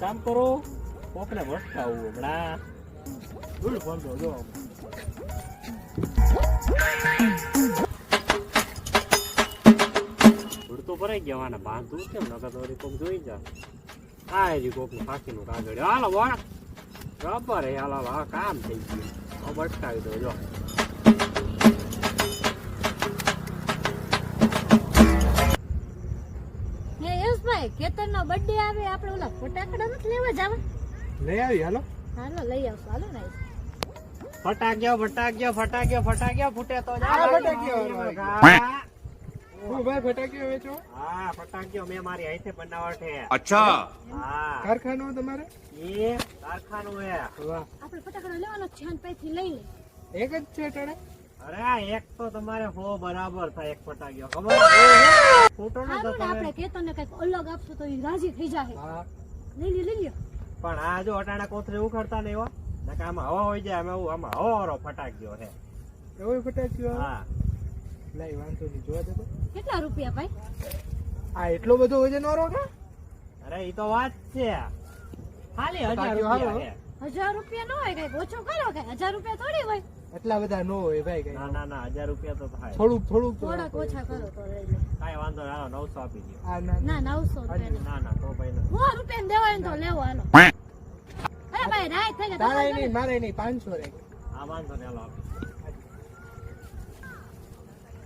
કામ કરો કોકને ભટકાવું હમણાં. દૂર ફોન તો જો ધૂળ તો ભરાઈ ગયા આને બાંધવું કેમ? નકર તો કોક જોઈ જા આ હજી કોકનું ફાંકીનું કાગળ. હાલો વાળ બરાબર હાલો હાલો, કામ થઈ ગયું. હવે દો જો. પરેશભાઈ ખેતરનો બર્થડે આવે આપણે ઓલા ફટાકડા નથી લેવા જાવ? લઈ આવી હાલો. હાલો લઈ આવશું હાલો ને. ફટાક્યો ફટાક્યો ફટાક્યો ફટાક્યો ફૂટે તો જા ફટાક્યો ભાઈ. ફટાક્યો વેચો? હા ફટાક્યો મેં મારી હાથે બનાવટ હે અચ્છા. હા. કારખાનું તમારે? એ કારખાનું હે. આપણે ફટાકડા લેવાનો છે અને પૈથી લઈ એક જ છે ટણે અરે એક તો તમારે હો બરાબર થાય એક ફટાક્યો ખબર? ફોટો ને તો ને આપણે તમે કેતનને કંઈક અલગ આપશું તો એ રાજી થઈ જાય હા. લઈ લ્યો પણ આ જો અટાણા કોથરે ઉખડતા નહીં હો. નકર આમાં હવા હોય જાય આમાં એવું આમાં હવારો ફટાક્યો હે. એવો ફટાક્યો હા. લઈ વાંધો નહીં જોવા દે કેટલા રૂપિયા ભાઈ? આ એટલો બધો વજન વાળો કે અરે ઈ તો વાત છે. ખાલી હજાર રૂપિયા. હજાર રૂપિયા ન હોય કઈ ઓછો કરો કઈ હજાર રૂપિયા થોડી હોય. એટલા બધા નો હોય ભાઈ કઈ ના ના ના હજાર રૂપિયા તો થાય થોડુંક થોડુંક તો થોડાક રાખો. ઓછા કરો તો લઈ લે કાંઈ વાંધો નહીં હાલો નવસો આપી દો આ ના ના નવસો રૂપિયા ના ના તો ભાઈ નથી. સો રૂપિયા દેવાય ને તો લેવો હાલો અરે ભાઈ રાત થઈ ગયા તારે તમારે નહીં મારે નહીં પાંચસો રે આ વાંધો નહીં હાલો આપી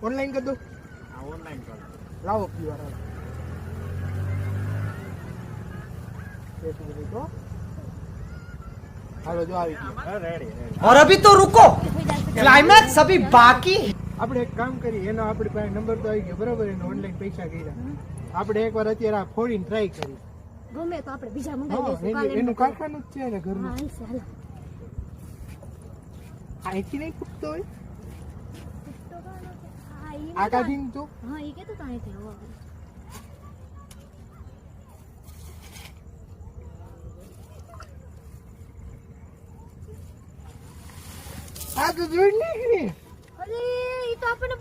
ઓનલાઈન કરી દો આ ઓનલાઈન કરો લાવો ક્યુઆર હાલો એક મિનિટ હો. હાલો જો આવી ગયો હા રેડી રેડી और अभी तो रुको ક્લાઇમેક્સ અભી બાકી આપણે એક કામ કરી એનો આપણી પાસે નંબર તો આવી ગયો બરાબર? એનો ઓનલાઈન પૈસા કર્યા. આપણે એક વાર અત્યારે આ ફોડીને ટ્રાય કરી ગમે તો આપણે બીજા મંગાવી દઈશું એનું કારખાનું જ છે ને ઘરનું હા ચાલો અહીંથી નહીં ફૂટતો હોય? આ તો હા એ કેતો તો અહીંથી આ તો જોઈ નીકળી અરે એ તો આપણને